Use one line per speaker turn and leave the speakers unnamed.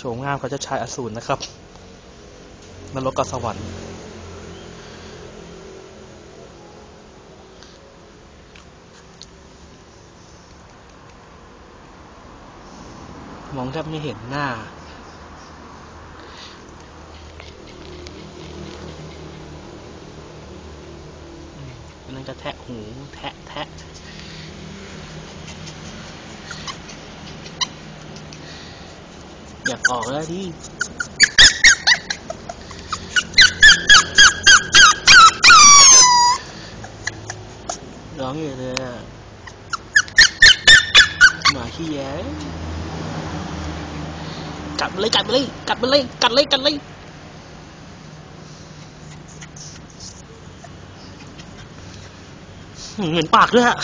โฉมงามเขาจะชายอสูรนะครับนรกกับสวรรค์ มองแทบไม่เห็นหน้ามอันนั้นก็แทะหู แทะแทะ อยากออกแล้วดิร้องอยู่เลยอะหมาขี้แย้กัดไปเลยกัดไปเลยกัดไปเลยกัดเลยกัดเลยเหมือนปากด้วยอะ